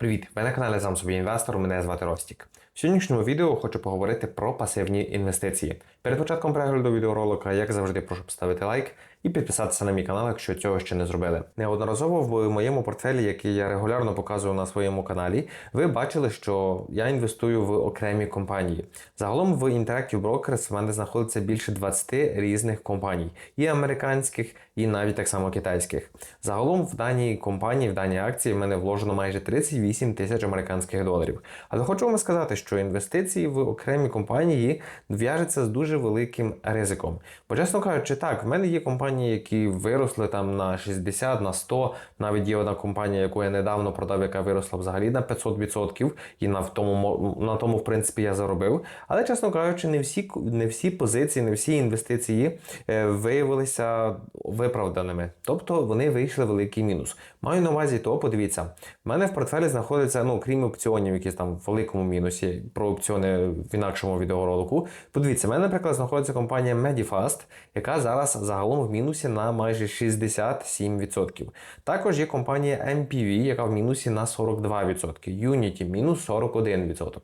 Привіт! Ви на каналі Сам собі інвестор. Мене звати Ростік. В сьогоднішньому відео хочу поговорити про пасивні інвестиції. Перед початком перегляду відеоролика, як завжди, прошу поставити лайк і підписатися на мій канал, якщо цього ще не зробили. Неодноразово в моєму портфелі, який я регулярно показую на своєму каналі, ви бачили, що я інвестую в окремі компанії. Загалом в Interactive Brokers в мене знаходиться більше 20 різних компаній, і американських, і навіть так само китайських. Загалом в даній компанії, в даній акції в мене вложено майже 38 тисяч американських доларів. Але хочу вам сказати, що інвестиції в окремі компанії в'яжуться з дуже великим ризиком. Бо, чесно кажучи, так, в мене є компанії, які виросли там на 60, на 100, навіть є одна компанія, яку я недавно продав, яка виросла взагалі на 500%, і на тому на тому, в принципі, я заробив. Але, чесно кажучи, не всі не всі позиції, не всі інвестиції е, виявилися виправданими. Тобто вони вийшли великий мінус. Маю на увазі то, подивіться, в мене в портфелі знаходиться, ну крім опціонів, які там в великому мінусі, про опціони в інакшому відеоролику. Подивіться, в мене, наприклад, знаходиться компанія Medifast, яка зараз загалом в мінусі на майже 67%. Також є компанія MPV, яка в мінусі на 42%. Unity мінус 41%.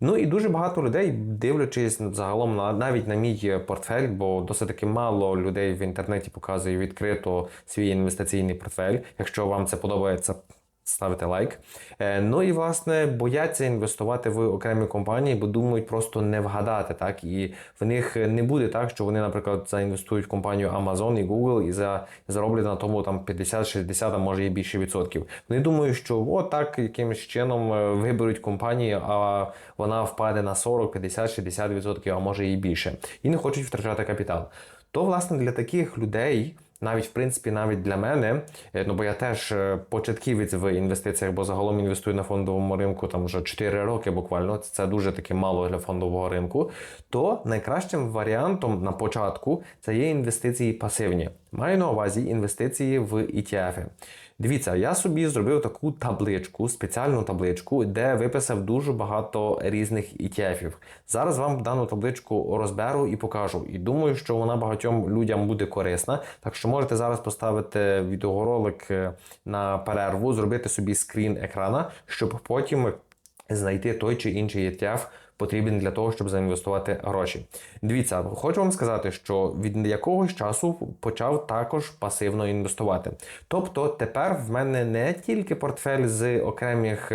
Ну і дуже багато людей, дивлячись загалом на навіть на мій портфель, бо досить таки мало людей в інтернеті показує відкрито свій інвестиційний портфель. Якщо вам це подобається, ставте лайк. Е, ну і власне бояться інвестувати в окремі компанії, бо думають просто не вгадати. Так і в них не буде так, що вони, наприклад, заінвестують в компанію Amazon і Google і за зароблять на тому там 50-60, а може і більше відсотків. Вони думають, що от так якимось чином е, виберуть компанію, а вона впаде на 40, 50, 60 відсотків, а може і більше, і не хочуть втрачати капітал. То, власне, для таких людей навіть в принципі, навіть для мене, е, ну бо я теж е, початківець в інвестиціях, бо загалом інвестую на фондовому ринку там вже 4 роки буквально. Це дуже таки мало для фондового ринку. То найкращим варіантом на початку це є інвестиції пасивні. Маю на увазі інвестиції в ETF. Дивіться, я собі зробив таку табличку, спеціальну табличку, де виписав дуже багато різних ETF. Зараз вам дану табличку розберу і покажу. І думаю, що вона багатьом людям буде корисна. Так що можете зараз поставити відеоролик е, на перерву, зробити собі скрін екрана, щоб потім знайти той чи інший ETF потрібен для того, щоб заінвестувати гроші. Дивіться, хочу вам сказати, що від якогось часу почав також пасивно інвестувати. Тобто тепер в мене не тільки портфель з окремих.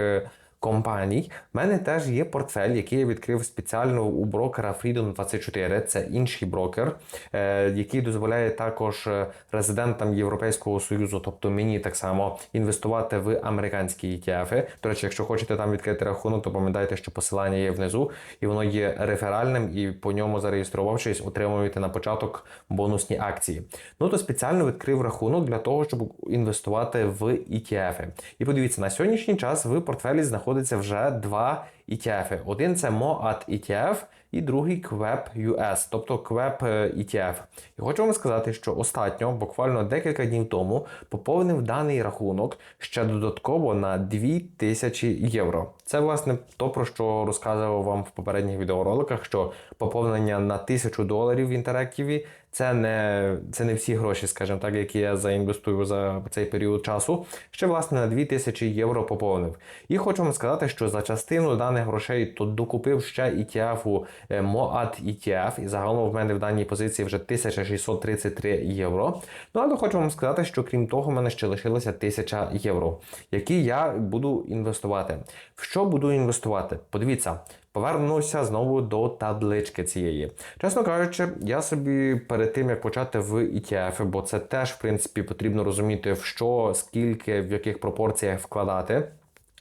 Компаній, в мене теж є портфель, який я відкрив спеціально у брокера Freedom 24. Це інший брокер, е, який дозволяє також е, резидентам Європейського союзу, тобто мені так само інвестувати в американські ETF. До речі, якщо хочете там відкрити рахунок, то пам'ятайте, що посилання є внизу, і воно є реферальним, і по ньому зареєструвавшись, отримуєте на початок бонусні акції. Ну то спеціально відкрив рахунок для того, щоб інвестувати в ETF. І подивіться, на сьогоднішній час в портфелі знаходиться вже два ETF. Один це MOAT ETF і другий QEP US, тобто QEP ETF. І хочу вам сказати, що остатньо, буквально декілька днів тому, поповнив даний рахунок ще додатково на 2000 євро. Це власне то, про що розказував вам в попередніх відеороликах, що поповнення на 1000 доларів в інтерактиві це не, це не всі гроші, скажімо так, які я заінвестую за цей період часу. Ще власне на 2000 євро поповнив. І хочу вам сказати, що за частину даних грошей то докупив ще ETF е, MOAT ETF, і загалом в мене в даній позиції вже 1633 євро. Ну але хочу вам сказати, що крім того, в мене ще лишилося 1000 євро, які я буду інвестувати. В що буду інвестувати? Подивіться. Повернуся знову до таблички цієї. Чесно кажучи, я собі перед тим як почати в ETF, бо це теж в принципі потрібно розуміти, в що, скільки, в яких пропорціях вкладати.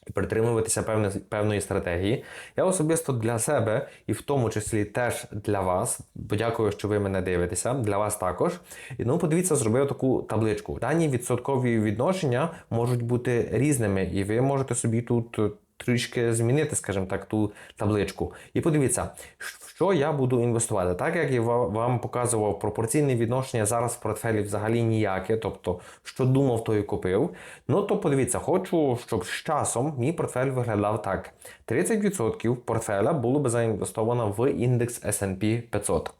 І притримуватися певне, певної стратегії. Я особисто для себе, і в тому числі теж для вас, подякую, що ви мене дивитеся, для вас також. І ну, подивіться, зробив таку табличку. Дані відсоткові відношення можуть бути різними, і ви можете собі тут трішки змінити, скажімо так, ту табличку. І подивіться, що я буду інвестувати. Так як я вам показував пропорційне відношення зараз в портфелі взагалі ніяке, тобто, що думав, то і купив. Ну то подивіться, хочу, щоб з часом мій портфель виглядав так: 30% портфеля було би заінвестовано в індекс S&P 500.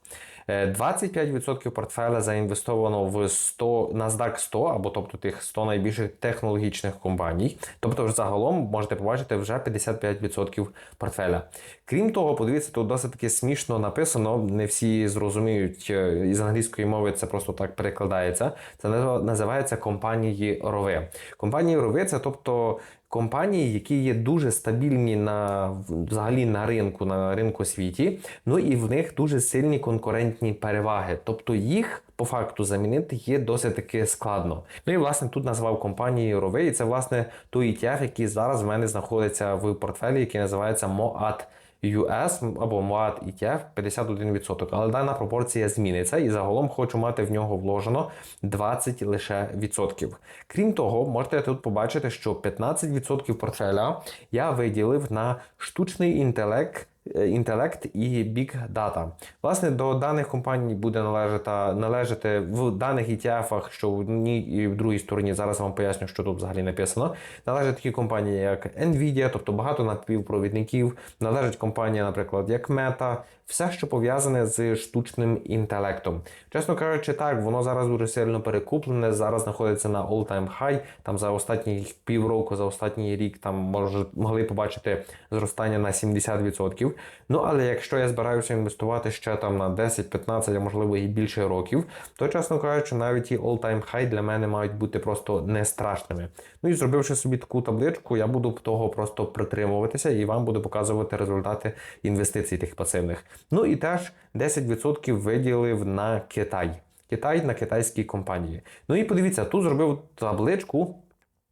Е, 25% портфеля заінвестовано в 100 NASDAQ 100, або тобто тих 100 найбільших технологічних компаній. Тобто, загалом можете побачити вже 55% портфеля. Крім того, подивіться, тут досить таки смішно написано. Не всі зрозуміють е, із англійської мови це просто так перекладається. Це називається компанії рови. Компанії рови це тобто. Компанії, які є дуже стабільні на взагалі на ринку, на ринку світі, ну і в них дуже сильні конкурентні переваги. Тобто їх по факту замінити є досить таки складно. Ну і власне тут назвав компанії Rowe, і це власне той ETF, який зараз в мене знаходиться в портфелі, який називається MOAT US або MOAT ETF 51%. Але дана пропорція зміниться і загалом хочу мати в нього вложено 20 лише відсотків. Крім того, можете тут побачити, що 15% портфеля я виділив на штучний інтелект. Е, Інтелект і Big Data. Власне, до даних компаній буде належати, належати в даних ETF, що в одній і в другій стороні, зараз вам поясню, що тут взагалі написано. Належать такі компанії, як Nvidia, тобто багато напівпровідників, належить компанія, наприклад, як Meta, все, що пов'язане з штучним інтелектом. Чесно кажучи, так, воно зараз дуже сильно перекуплене, зараз знаходиться на all-time high, там за останні півроку, за останній рік там може, могли побачити зростання на 70%. Ну, але якщо я збираюся інвестувати ще там на 10-15, а можливо і більше років, то, чесно кажучи, навіть і all-time high для мене мають бути просто не страшними. Ну і зробивши собі таку табличку, я буду того просто притримуватися і вам буду показувати результати інвестицій тих пасивних. Ну і теж 10% виділив на Китай. Китай на китайській компанії. Ну і подивіться, тут зробив табличку.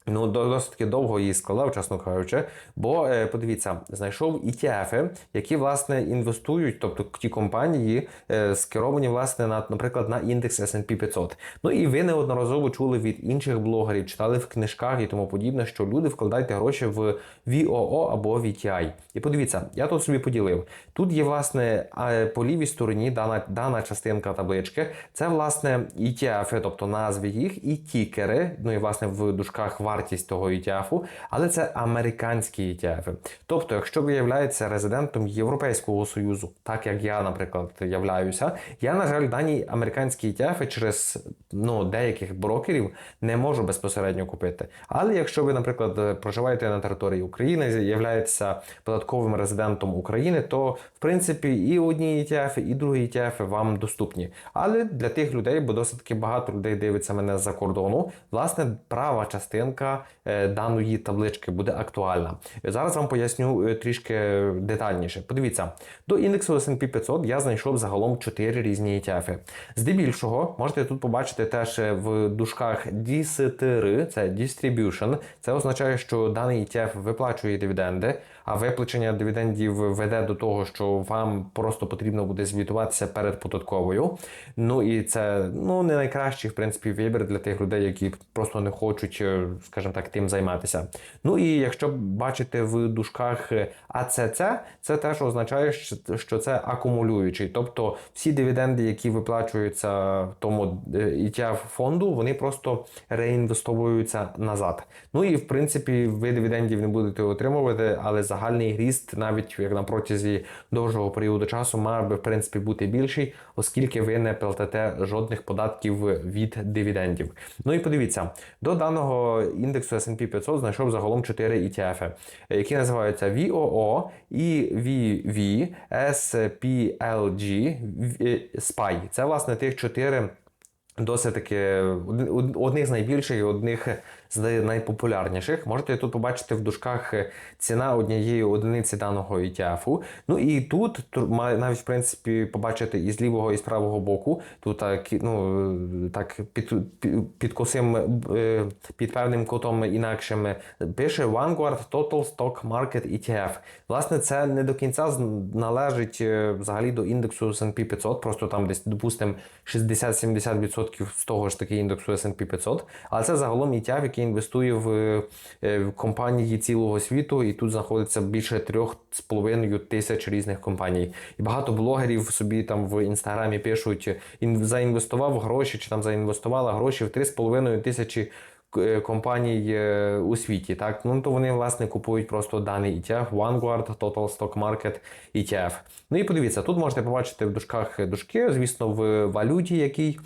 Ну, досить довго її складав, чесно кажучи. Бо е, подивіться, знайшов ETF, які власне інвестують, тобто ті компанії е, скеровані власне на, наприклад, на індекс S&P 500. Ну і ви неодноразово чули від інших блогерів, читали в книжках і тому подібне, що люди вкладайте гроші в VOO або VTI. І подивіться, я тут собі поділив. Тут є власне по лівій стороні дана, дана частинка таблички. Це власне ETF, тобто назви їх, і тікери. Ну і власне в дужках вартість того ETF, але це американські ETF. Тобто, якщо ви являєтеся резидентом Європейського Союзу, так як я, наприклад, являюся, я, на жаль, дані американські ETF через ну, деяких брокерів не можу безпосередньо купити. Але якщо ви, наприклад, проживаєте на території України, являєтеся податковим резидентом України, то в принципі і одні ETF, і другі ETF вам доступні. Але для тих людей, бо досить таки багато людей дивиться мене з-за кордону, власне, права частинка е, даної таблички буде актуальна. Зараз вам поясню е, трішки детальніше. Подивіться, до індексу S&P 500 я знайшов загалом 4 різні ETF. Здебільшого можете тут побачити теж е, в дужках DCTR, це Distribution. Це означає, що даний ETF виплачує дивіденди, а виплачення дивідендів веде до того, що вам просто потрібно буде звітуватися перед податковою. Ну і це ну не найкращий в принципі вибір для тих людей, які просто не хочуть, е, скажімо так, тим займатися. Ну і якщо бачите в дужках е, АЦЦ, це теж означає, що- це акумулюючий, тобто всі дивіденди, які виплачуються тому е, ETF фонду, вони просто реінвестовуються назад. Ну і в принципі ви дивідендів не будете отримувати, але загальний ріст, навіть як на протязі довшого періоду часу, має би в принципі бути більший, оскільки ви не платите жодних податків від дивідендів. Ну і подивіться, до даного індексу S&P 500 знайшов загалом 4 ETF, які називаються VOO, EVV, SPLG, е, SPY. Це власне тих 4 Досить таки одних з найбільших одних з найпопулярніших. Можете тут побачити в дужках е, ціна однієї одиниці даного ETF. Ну і тут навіть в принципі побачити і з лівого, і з правого боку. Тут так, ну, е, так під, під, косим, е, під певним кутом інакшим пише Vanguard Total Stock Market ETF. Власне, це не до кінця належить взагалі до індексу S&P 500, просто там десь, допустимо, 60-70% з того ж таки індексу S&P 500, але це загалом ETF, який інвестує в, е, в компанії цілого світу, і тут знаходиться більше 3,5 тисяч різних компаній. І багато блогерів собі там в інстаграмі пишуть, ін- заінвестував гроші, чи там заінвестувала гроші в 3,5 тисячі е, компаній е, у світі. Так, ну то вони власне купують просто даний ETF, Vanguard, Total Stock Market ETF. Ну і подивіться, тут можете побачити в дужках дужки, звісно, в валюті, який.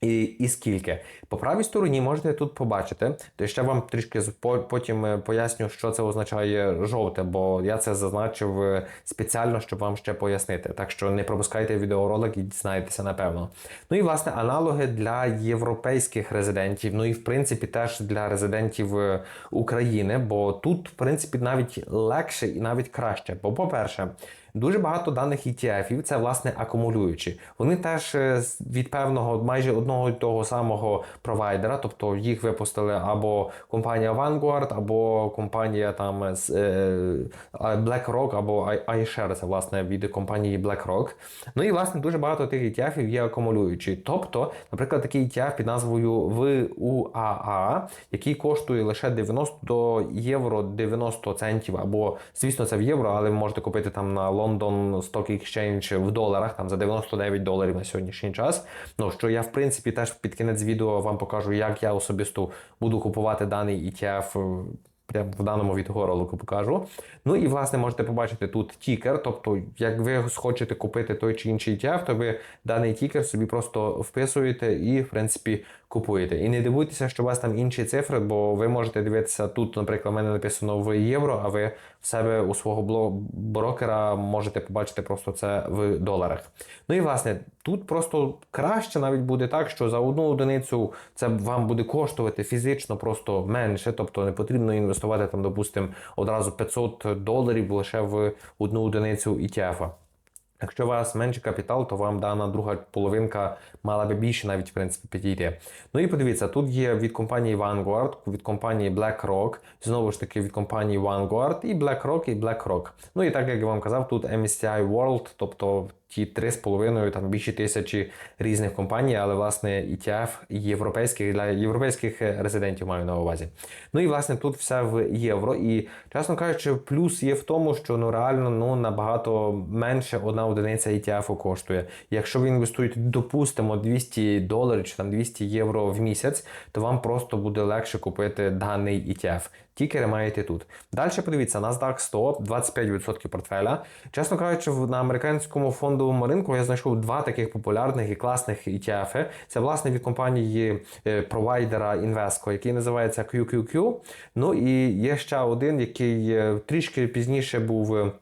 І, і скільки. По правій стороні можете тут побачити, то ще вам трішки потім е, поясню, що це означає жовте, бо я це зазначив е, спеціально, щоб вам ще пояснити. Так що не пропускайте відеоролик і дізнаєтеся напевно. Ну і власне аналоги для європейських резидентів, ну і в принципі теж для резидентів е, України, бо тут, в принципі, навіть легше і навіть краще. Бо, по-перше, Дуже багато даних ETF-ів це власне акумулюючі. Вони теж е, від певного майже одного і того самого провайдера, тобто їх випустили або компанія Vanguard, або компанія там з е, BlackRock, або I- iShare, це власне від компанії BlackRock. Ну і власне дуже багато тих ETF-ів є акумулюючі. Тобто, наприклад, такий ETF під назвою VUAA, який коштує лише 90 євро 90 центів, або звісно, це в євро, але ви можете купити там на London Stock Exchange в доларах, там за 99 доларів на сьогоднішній час. Ну що я в принципі теж під кінець відео вам покажу, як я особисто буду купувати даний ETF. е, Прямо в даному відеоролику покажу. Ну і власне можете побачити тут тікер. Тобто, як ви хочете купити той чи інший ETF, то ви даний тікер собі просто вписуєте і, в принципі, купуєте. І не дивуйтеся, що у вас там інші цифри, бо ви можете дивитися тут, наприклад, в мене написано в євро, а ви в себе у свого брокера можете побачити просто це в доларах. Ну і власне, тут просто краще навіть буде так, що за одну одиницю це вам буде коштувати фізично просто менше, тобто не потрібно інвестувати там, допустимо, одразу 500 доларів лише в одну одиницю ETF. Якщо у вас менший капітал, то вам дана друга половинка мала би більше навіть в принципі підійти. Ну і подивіться, тут є від компанії Vanguard, від компанії BlackRock, знову ж таки від компанії Vanguard і BlackRock, і BlackRock. Ну і так як я вам казав, тут MSCI World, тобто ті 3,5 там більше тисячі різних компаній, але власне ETF європейських для європейських е, резидентів маю на увазі. Ну і власне тут все в євро. І чесно кажучи, плюс є в тому, що ну реально ну набагато менше одна одиниця ETF коштує. Якщо ви інвестуєте, допустимо, 200 доларів чи там 200 євро в місяць, то вам просто буде легше купити даний ETF. Тікери маєте тут. Далі подивіться, NASDAQ 100, 25% портфеля. Чесно кажучи, на американському фондовому ринку я знайшов два таких популярних і класних ETF. Це власне від компанії е, провайдера Invesco, який називається QQQ. Ну і є ще один, який е, трішки пізніше був. е,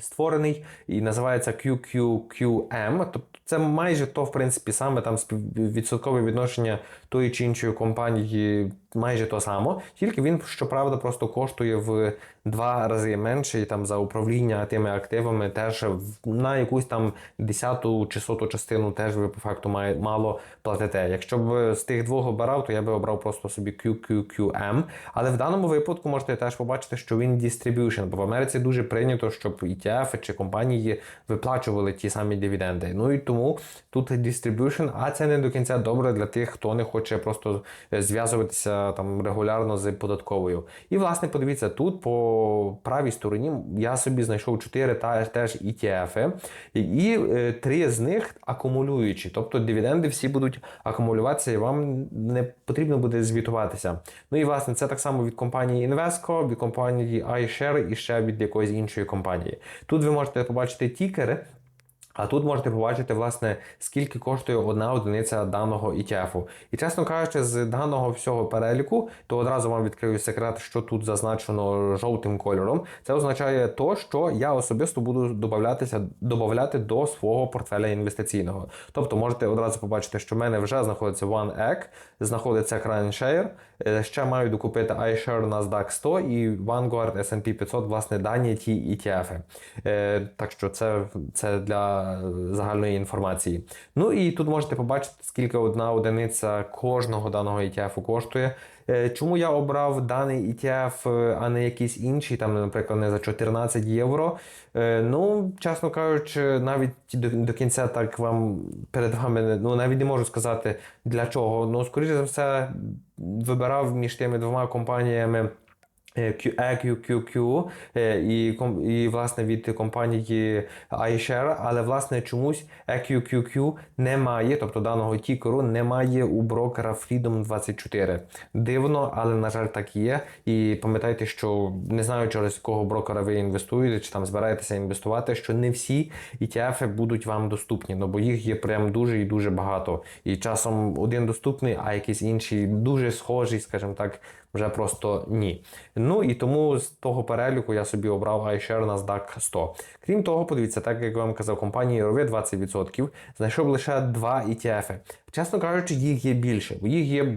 Створений і називається QQQM. Тобто це майже то, в принципі, саме там співвідсоткове відношення тої чи іншої компанії майже то само, тільки він, щоправда, просто коштує в два рази менше і там за управління тими активами теж на якусь там десяту чи соту частину теж ви по факту має, мало платите. Якщо б з тих двох обирав, то я би обрав просто собі QQQM. Але в даному випадку можете теж побачити, що він distribution, бо в Америці дуже прийнято, щоб ETF чи компанії виплачували ті самі дивіденди. Ну і тому тут distribution, а це не до кінця добре для тих, хто не хоче просто зв'язуватися там регулярно з податковою. І власне подивіться, тут по правій стороні я собі знайшов 4 та теж ETF, і, і е, три з них акумулюючі, тобто дивіденди всі будуть акумулюватися, і вам не потрібно буде звітуватися. Ну і власне це так само від компанії Invesco, від компанії iShare і ще від якоїсь іншої компанії. Тут ви можете побачити тікери. А тут можете побачити, власне, скільки коштує одна одиниця даного ETF. І чесно кажучи, з даного всього переліку, то одразу вам відкрию секрет, що тут зазначено жовтим кольором. Це означає то, що я особисто буду додаватися, додавати до свого портфеля інвестиційного. Тобто можете одразу побачити, що в мене вже знаходиться OneEgg, знаходиться CrunchShare, е, ще маю докупити iShare NASDAQ 100 і Vanguard S&P 500, власне, дані ті ETF. Е, так що це, це для загальної інформації. Ну і тут можете побачити, скільки одна одиниця кожного даного ETF коштує. Е, Чому я обрав даний ETF, е, а не якийсь інший, там, наприклад, не за 14 євро. Е, Ну, чесно кажучи, навіть до, до кінця так вам перед вами ну навіть не можу сказати для чого. Ну, скоріше за все, вибирав між тими двома компаніями. Е, Q- EQQQ е, і, і власне від компанії iShare, але власне чомусь EQQQ немає, тобто даного тікеру немає у брокера Freedom24. Дивно, але на жаль, так є. І пам'ятайте, що не знаю, через якого брокера ви інвестуєте, чи там збираєтеся інвестувати, що не всі ETF будуть вам доступні, ну бо їх є прям дуже і дуже багато. І часом один доступний, а якийсь інший дуже схожий, скажімо так, вже просто ні. Ну і тому з того переліку я собі обрав iShare NASDAQ 100. Крім того, подивіться, так як я вам казав, компанії ROV 20%, знайшов лише два ETF. Чесно кажучи, їх є більше. Їх є,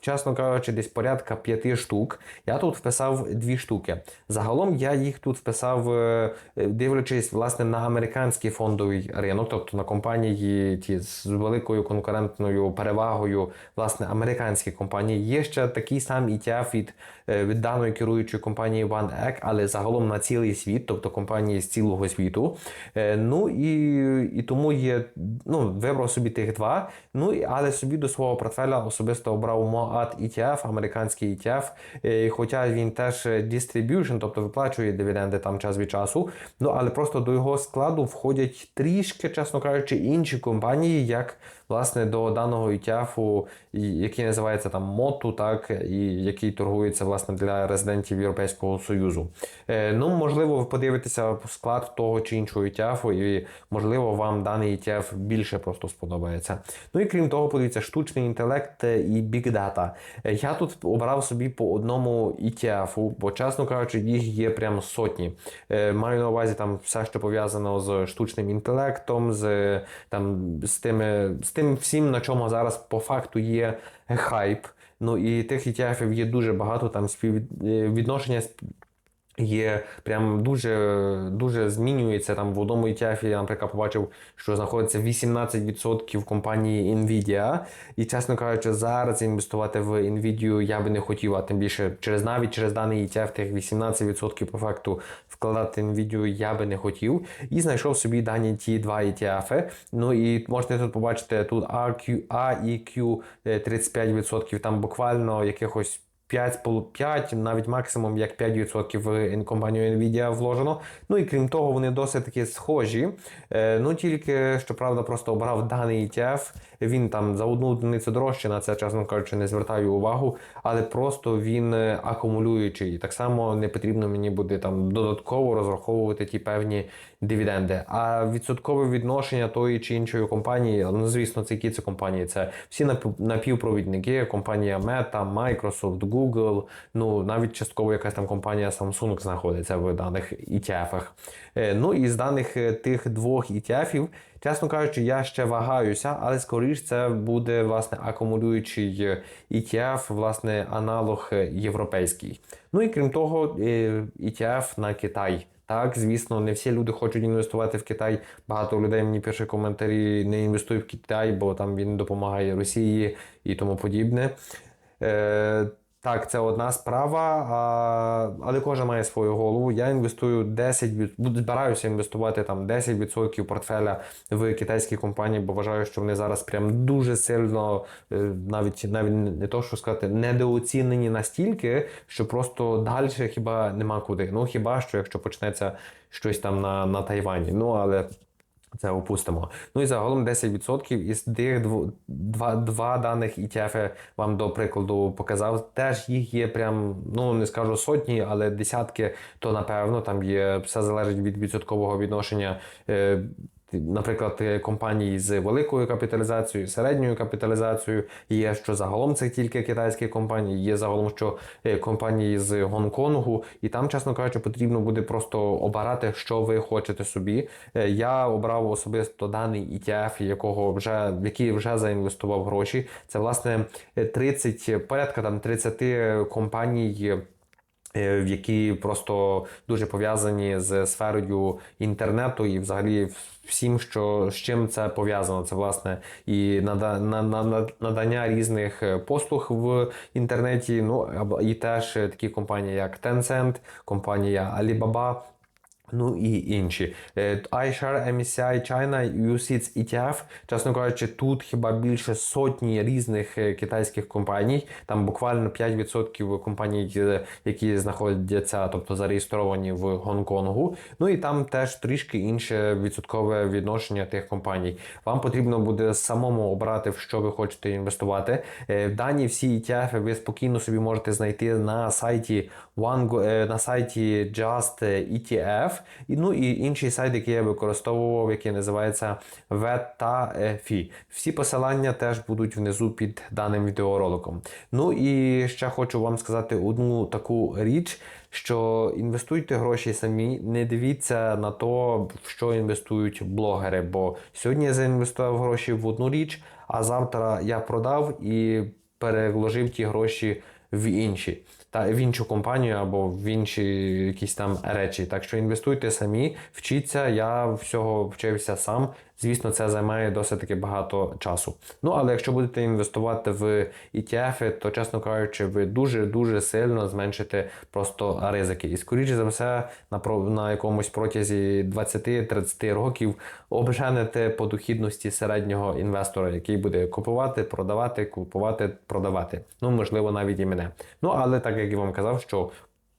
чесно кажучи, десь порядка п'яти штук. Я тут вписав дві штуки. Загалом я їх тут вписав, е, дивлячись власне на американський фондовий ринок, тобто на компанії ті з великою конкурентною перевагою, власне, американські компанії. Є ще такий самий ETF від, е, від даної керуючої компанії OneEgg, але загалом на цілий світ, тобто компанії з цілого світу. Е, Ну і, і тому є, ну, вибрав собі тих два. Ну але собі до свого портфеля особисто обрав MOAT ETF, американський ETF, і хоча він теж distribution, тобто виплачує дивіденди там час від часу. Ну але просто до його складу входять трішки, чесно кажучи, інші компанії, як власне до даного ETF, який називається там МОТУ, так і який торгується власне для резидентів Європейського Союзу. Е, ну можливо, ви подивитеся склад того чи іншого ETF, і можливо вам даний ETF більше просто сподобається. Ну і крім того, подивіться, штучний інтелект і Data. Е, Я тут обрав собі по одному ETF, бо, чесно кажучи, їх є прям сотні. Е, Маю на увазі там все, що пов'язано з штучним інтелектом, з там з тими з тим всім, на чому зараз по факту є хайп. Ну і тих ETF є дуже багато, там співвідношення Є прям дуже дуже змінюється там в одному ETF, я, наприклад, побачив, що знаходиться 18% компанії Nvidia. І, чесно кажучи, зараз інвестувати в Nvidia я би не хотів, а тим більше через навіть через даний ETF тих 18% по факту вкладати Nvidia я би не хотів. І знайшов собі дані ті два ETF. Ну і можете тут побачити тут AQ, AEQ 35%, там буквально якихось 5, 5, навіть максимум як 5% в компанію Nvidia вложено. Ну і крім того, вони досить таки схожі. Е, ну тільки, щоправда, просто обрав даний ETF. Він там за одну одиницю дорожче, на це, чесно кажучи, не звертаю увагу, але просто він е, акумулюючий. Так само не потрібно мені буде там додатково розраховувати ті певні дивіденди. А відсоткове відношення тої чи іншої компанії, ну звісно, це які це компанії? Це всі напівпровідники, компанія Meta, Microsoft, Google, ну навіть частково якась там компанія Samsung знаходиться в даних ETF-ах. Е, Ну і з даних е, тих двох ETF-ів, чесно кажучи, я ще вагаюся, але скоріш це буде власне акумулюючий е, ETF, власне, аналог е, європейський. Ну і крім того, е, ETF на Китай. Так, звісно, не всі люди хочуть інвестувати в Китай. Багато людей мені пише коментарі, не інвестуй в Китай, бо там він допомагає Росії і тому подібне. Так, це одна справа, а, але кожен має свою голову. Я інвестую 10, від- збираюся інвестувати там 10% портфеля в китайські компанії, бо вважаю, що вони зараз прям дуже сильно, е, навіть навіть не то, що сказати, недооцінені настільки, що просто далі хіба нема куди. Ну хіба що, якщо почнеться щось там на, на Тайвані. Ну але. Це опустимо. Ну і загалом 10% із тих дво- два, два даних ETF вам до прикладу показав. Теж їх є прям, ну не скажу сотні, але десятки, то напевно там є все залежить від відсоткового відношення. Е, Наприклад, е, компанії з великою капіталізацією, середньою капіталізацією є, що загалом це тільки китайські компанії, є загалом, що е, компанії з Гонконгу, і там, чесно кажучи, потрібно буде просто обирати, що ви хочете собі. Е, Я обрав особисто даний ETF, якого вже в який вже заінвестував гроші. Це власне е, 30, порядка там 30 компаній. Е, які просто дуже пов'язані з сферою інтернету і взагалі всім, що з чим це пов'язано. Це власне і нада- на- на- на- надання різних е, послуг в інтернеті. Ну і теж такі компанії, як Tencent, компанія Alibaba. Ну і інші. Е, iShare MSCI China UCITS ETF, чесно кажучи, тут хіба більше сотні різних е, китайських компаній. Там буквально 5% компаній, е, які знаходяться, тобто зареєстровані в Гонконгу. Ну і там теж трішки інше відсоткове відношення тих компаній. Вам потрібно буде самому обрати, в що ви хочете інвестувати. Дані всі ETF ви спокійно собі можете знайти на сайті One, на сайті Just ETF, ну і інший сайт, який я використовував, який називається VETA.FI. Всі посилання теж будуть внизу під даним відеороликом. Ну і ще хочу вам сказати одну таку річ. Що інвестуйте гроші самі, не дивіться на то, в що інвестують блогери. Бо сьогодні я заінвестував гроші в одну річ, а завтра я продав і переложив ті гроші в інші, та в іншу компанію або в інші якісь там речі. Так що інвестуйте самі, вчіться. Я всього вчився сам. Звісно, це займає досить таки багато часу. Ну але якщо будете інвестувати в ETF, то чесно кажучи, ви дуже дуже сильно зменшите просто ризики. І скоріше за все, на на якомусь протязі 20-30 років обженете по дохідності середнього інвестора, який буде купувати, продавати, купувати, продавати. Ну можливо, навіть і мене. Ну але так як я вам казав, що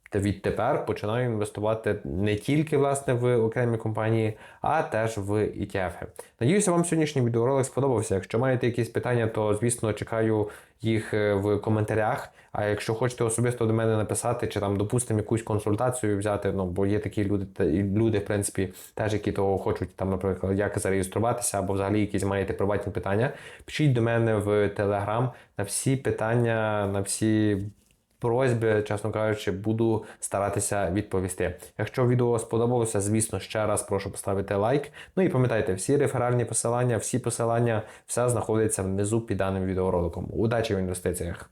та відтепер починаю інвестувати не тільки власне в окремі компанії, а теж в ETF. Надіюся, вам сьогоднішній відеоролик сподобався. Якщо маєте якісь питання, то звісно чекаю їх е, в коментарях. А якщо хочете особисто до мене написати, чи там допустимо якусь консультацію взяти, ну бо є такі люди, та- люди, в принципі, теж які того хочуть, там, наприклад, як зареєструватися, або взагалі якісь маєте приватні питання, пишіть до мене в Телеграм на всі питання, на всі просьби, чесно кажучи, буду старатися відповісти. Якщо відео сподобалося, звісно, ще раз прошу поставити лайк. Ну і пам'ятайте, всі реферальні посилання, всі посилання, все знаходиться внизу під даним відеороликом. Удачі в інвестиціях!